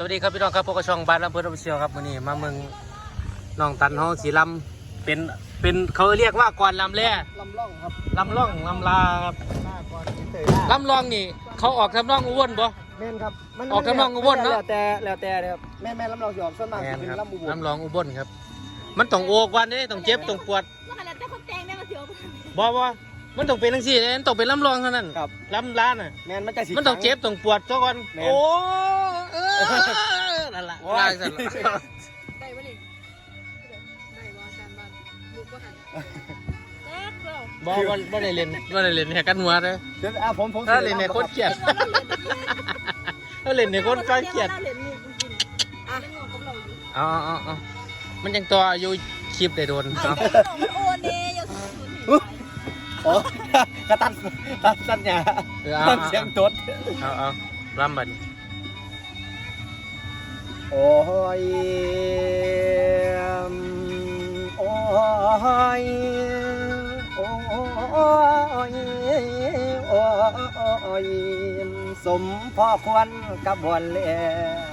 สวัสดีครับพี่น้องครับพวกกระช่องบ้านลำเพื่อนออฟฟิเชียลครับวันนี้มาเมืองน้องตันห้องสีลำเป็นเป็นเขาเรียกว่ากรลำแร่ลำล่องครับลำล่องลำลาครับหน้าก่อนเตยหน้าลำลองนี่ เขาออกทำนองอ้วนบ่ แม่นครับออกกำลังอุบลเนอะ แล้วแต่แล้วแต่เลยครับแม่นแม่นลำลองสิออกส่วนมากแมสินเป็นครับลำอุบลลำลองอุบลครับ มันต้องโอกวันนี้ต้องเจ็บต้องปวดว่าขนาดแต่คนแต่งได้มาเสียวบ่บ่มันต้องเป็นทั้งสี่เลยมันต้องเป็นลำลองเท่านั้นครับลำล้านน่ะแม่นมันจะสิ มันต้องเจ็บต้องปวดตัวก่อนแม่น โอ้เออ นั่นแหละโอ้ยว่าสั่นล่ะได้ปะนี่ได้บอชานบ้านบุกบ่หันแจ๊กเราบ่บ่บ่ได้เล่นบ่ได้เล่นแค่กันหัวเลยเดี๋ยวอะผมผมถ้าเล่นในโคตรเกลียดถ้าเล่นในโคตรก็เกลียดเราเล่นมุกจริงๆอะเล่นงงกับเราอยู่เอ๋อาเอาเอามันยังตัวอยู่คลิปได้โดนเอาเอาเล่นงงมันโอนเดย์อย่าสูญเห็นโอ้กระตันตันสัญญาเออเอาตันเอาเสียงตดเอาเอาลำบัดน โอ้ยโอ้ยโอ้ยโอ้ยสมพ่อควรกับบวนแล้ว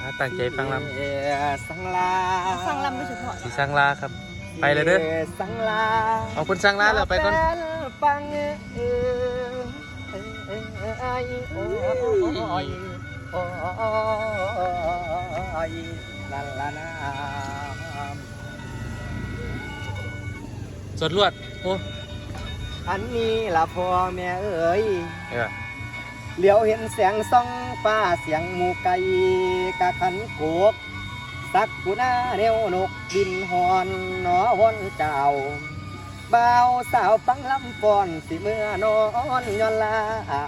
อะตั้งใจฟังลสังลาฟังลำโดยเฉพาะสีสังลาครับ ไปเลยเด้อสังลาเอาคุณสังลาแล้วไปก่อนฟังเออ สดลวดโอ้อันนี้ล่ะพ่อแม่เอ๋ยเออเหลียวเห็นแสงส่องฟ้าเสียงหมูไก่กะขันโกกสักกุนาเนวนกบินหอนหนอวนเจ้า บ่าวสาวฟังลำฟอนสิเมื่อนอนย้อนลา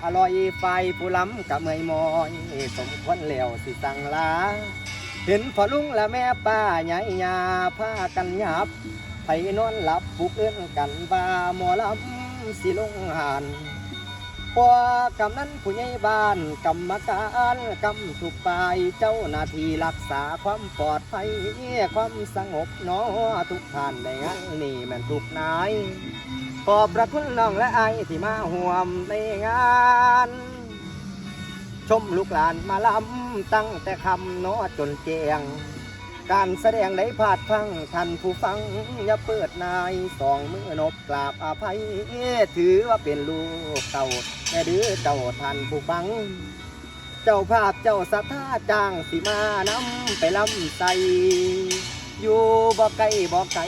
อร่อยไฟผู้ล้ำกะเมยมอยสมควรแล้วสิสั่งลา เห็นพ่อลุงและแม่ป้าใหญ่ยาผ้ากันหยับไปนอนหลับปลุกเอื้อนกันว่าหมอลำสิลงหัน พอกำนั้นผู้ใหญ่บ้านกรรมการกำทุกฝ่ายเจ้าหน้าที่รักษาความปลอดภัยความสงบเนอทุกท่านได้งานนี่มันทุกนายขอบพระคุณน้องและไอที่มาห่วมในงาน ชมลูกหลานมาลำตั้งแต่คำเนอจนแจง การแสดงได้พลาดพังท่านผู้ฟัง อย่าเปิดนายสองมือนบกราบอภัย ถือว่าเป็นลูกเต่าแม่ดื้อเจ้าท่านผู้ฟัง เจ้าภาพเจ้าสัทธาจ้างสิมานำไปลำใสอยู่บ่ไกลบ่ไกล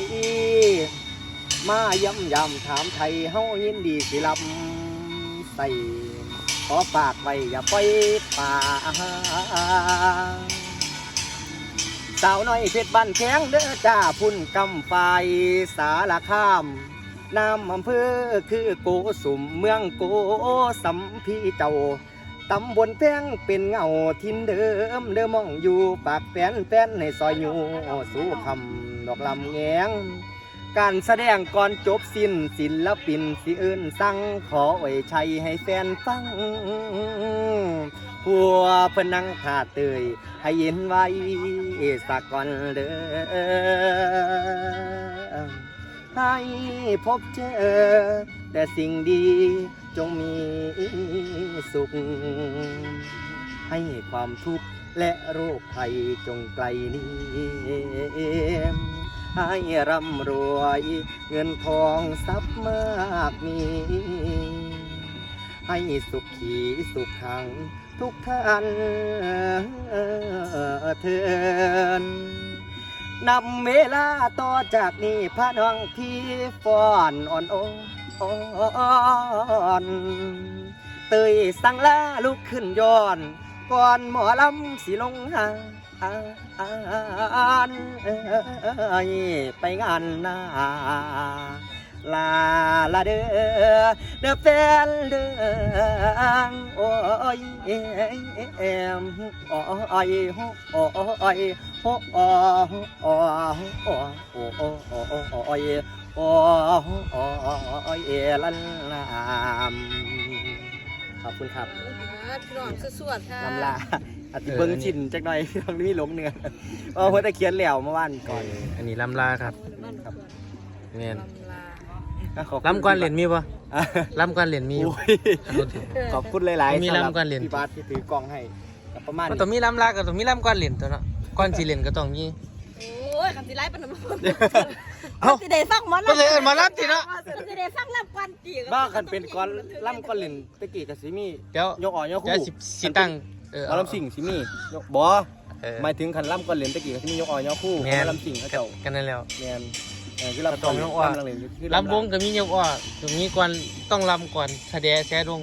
มาย้ำยำถามไทยเฮายินดีสิลำใส่ขอฝากไว้อย่าปล่อยป่า สาวน้อยเพชรบ้านแข้งเด้อจ้าพุ่นกำไฟสารคามนามอำเภอคือโกสุมเมืองโกสัมพีเจ้าตำบลแพงเป็นเงาทินเดิมเดิมมองอยู่ปากแป้นแป้นในซอยอยู่สู้คำดอกลำแงงการแสดงก่อนจบสิ้นศิลปินสิเอินสั่งขอไว้ชัยให้แฟนฟัง ผัวเพิ่นนั่งท่าเตยให้เย็นไว้สักก่อนเด้อให้พบเจอ แต่สิ่งดีจงมีสุข ให้ความทุกข์และโรคภัยจงไกลหนี้ให้ร่ำรวยเงินทองทรัพย์มากมี ให้สุขขีสุขขัง ทุกท่านเทินนำเวลาต่อจากนี้พระน้องพี่ฟ้อนอ่อนโอนเตยสังลาลุกขึ้นย้อนก่อนหมอลำสิลงหาานไปงานหน้า ลาลาเด้อเด้อแฟนเด้อโอ้ยเอ็มโอ้ยโอ้ยโอ้โอ้โอ้โอ้โอ้โอ้โอ้ยโอ้โอ้ยเอลันลามขอบคุณครับพี่น้องสวดค่ะลำลาอาจจะเบิ้งชินจักหน่อยตรงนี้หลงเนื้อเพราะว่าตะเคียนแล้วเมื่อวานก่อน อันนี้ลำลาครับครับเนี่ยลำลา ขอบคุณ ลำก่อนเหรียญมีปะอะลำก่อนเหรียญมีอยู่โอ้ย อันนู้นถึงเออขอบคุณหลายๆมีสำหรับลำก่อนเหรียญ พี่บาสที่ถือกล้องให้ก็ประมาณมันนี้ต้องมีลำลาก็ต้องมีลำก่อนเหรียญตัวเนาะก่อนสีเหรียญก็ต้องมี โอ้ยคำสิไล่เป็นน้ำมันเอ้าคำสิได้ฟังหมอลำก็เลยเอิ้นหมอลำสิเนาะคำสิได้ฟังลำกันจีบ้าคันเป็นก้อนล่ำก้อนเหรียญตะกี้กับซิมี่เดี๋ยว ยกอ่อนยกเดี๋ยวคู่สิสิตั้งเออหมอลำสิ่งซิมี่ยกบอเออหมายถึงคันล่ำก้อนเหรียญตะกี้กับซิมี่ยกอ่อนยกคู่หแม่มอนลำสิ่งเขาเจ้ากันนั่นแล้ว แมนเออ คือลำก้อนต้องยกอ่อนลำเหรียญคือลำวงก็มียกอ้อตรงนี้ก่อนต้องลำก่อนแสดงแสดง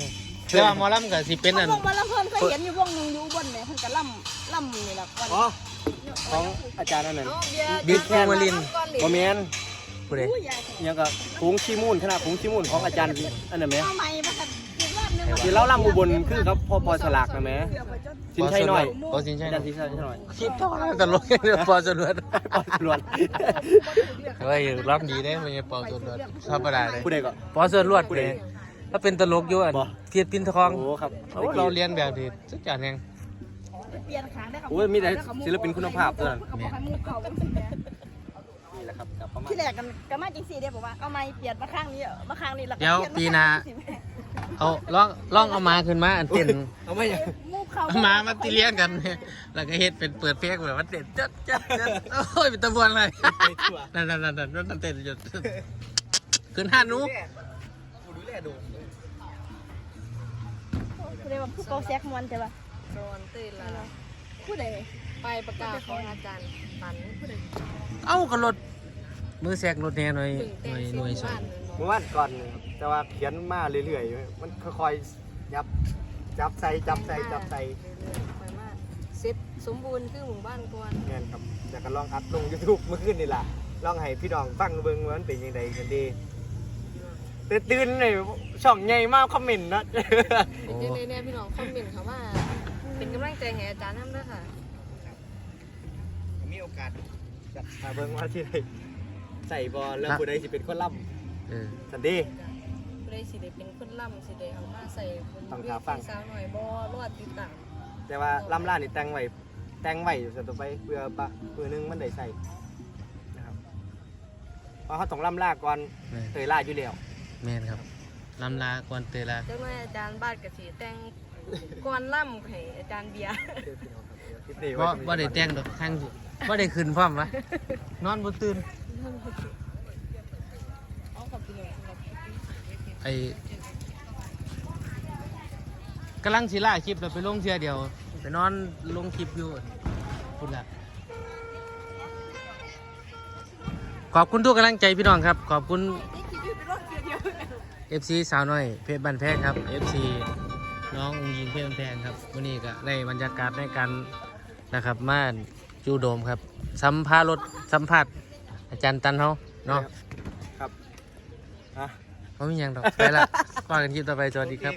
แต่ว่าหมอลำก็สิเป็นอันวงหมอลำเพิ่นเคยเห็นอยู่วงหนึงอยู่อุบนเนี่ยเพิ่นก็ล่ำล่ำนี่แหละก่อนอ๋อของอาจารย์นั่นน่ะเอาเบียร์บิ๊กแคมลินบอแมนผู้ใดอุ้ยยายยังกับผงขี้มูลขนาดผงขี้มูลของอาจารย์อันนั้นไหมเอาใหม่มากันอีกรอบหนึงที่เล่าล่ำอุบลคือครับพ่อปอฉลากนะแม่ สินชัยน้อยพอสินชัยอาหจาน่รอยย์สินชัยน้อยคิดต่อตลกพอสรวดปอฉลวนเฮ้ยรับดีได้ไม่ใช่ปอสรวดธรรมดาเลยผู้ใดก็ ปอสรวดเลยถ้าเป็นตลกอยู่อันบ่ เทียบปินทองโอ้ครับโอ้เราเรียนแบบนี้สุดยอดแฮงเปลี่ยนขางได้ครับโอ้ยมีแต่ศิลปินคุณภาพเท่านั้นเขาบอกให้หมูเขาเป็นสิแม่ นี่แหละครับกับประมาณที่แรกกันก็มาจังซี่เด้บอกว่าเอาไม้เปลี่ยนมาข้างนี้มาข้างนี้แล้วก็เดี๋ยวปลี่ยปีหน้า เอาลองลองเอามาขึ้นมาอันเต้นเอาไม่ยังหมู เขาเอามามาตีเลี้ยงกันแล้วก็เฮ็ดเป็นเปิดเพลงแบบว่าเต้นจัดจัดจัดโอ้ยเป็นตะบวนเลยนั่นนั่นนั่นนั่นนั่นเต้นอยู่ขึ้นห้าหนูกูดูแลดูเรียกว่าผู้เกาแซกมวนใช่ป่ะโดนตื่นแล้วผู้ใดไปประกาศของอาจารย์ปันผู้ใดเอ้ากระรถมือแซกรถแน่หน่อยถึงหแต่น่วยงหน่วยสบ้าอนนเลยเมื่อวานก่อนแต่ว่าเขียนมาเรื่อยๆมันค่อยๆยับ จับใส่จับใส่จับใส่ไปมากเซ็ตสมบูรณ์คือหมู่บ้านก่อนแม่นครับอยากจะลองอัดลง YouTube เมื่อคืนนี่ล่ะลองให้พี่น้องฟังเบิ่งว่ามันเป็นยังไงกันดีแต่ตื่นเลยช่องใหญ่มากคอมเมนต์นะเป็นยังไงเนี่ยพี่น้องคอมเมนต์เขาว่า เป็นกำลังใจให้อาจารย์น้ำด้วยค่ะ มีโอกาสจะมาเบิ่งว่าที่ใดใส่บอลแล้วผู้ใดสิเป็นคนล่เออำสันดี ผู้ใดสิได้เป็นค นล่ำสิได้เอามาใส่บนต้องเวหาฟังทีสาวหน่อยบ่รอดติดตามแต่ว่าล่ำล่านี่แต่งไว้แต่งไว้อยู่ส่วนต่อไปเพื่อปะเพื่อนึงมันได้ใส่นะครับเพราะเขาต้องล่ำล่าก่อนแม่นเตยล่าอยู่แล้วแม่นครับลำลาก่อนเตยลาจังเลยอาจารย์บ้านกะสีแต่งก่อนล่ำให้อาจารย์เบียร์ว่าว่าได้แต่งดอกทางว่าได้ขึ้นพร้อมวะนอนบ่ตื่นเอาขอบคุณครับไอ้ กำลังสิล่าคลิปแล้วไปลงเทื่อเดียว ไปนอนลงคลิปอยู่พุ่นละขอบคุณทุกกำลังใจพี่น้องครับ ขอบคุณ FC สาวน้อยเพชรบันแพงครับ FC น้ององยิงเพชรบันแพงครับวันนี้ก็ได้บรรยากาศในการนะครับมาจูโดมครับสัมภาษณ์รถสัมผัสอาจารย์ตันเฮาเนาะครับอะเขามีหยังดอกไปละว่ากันคลิปต่อไปสวัสดีครับ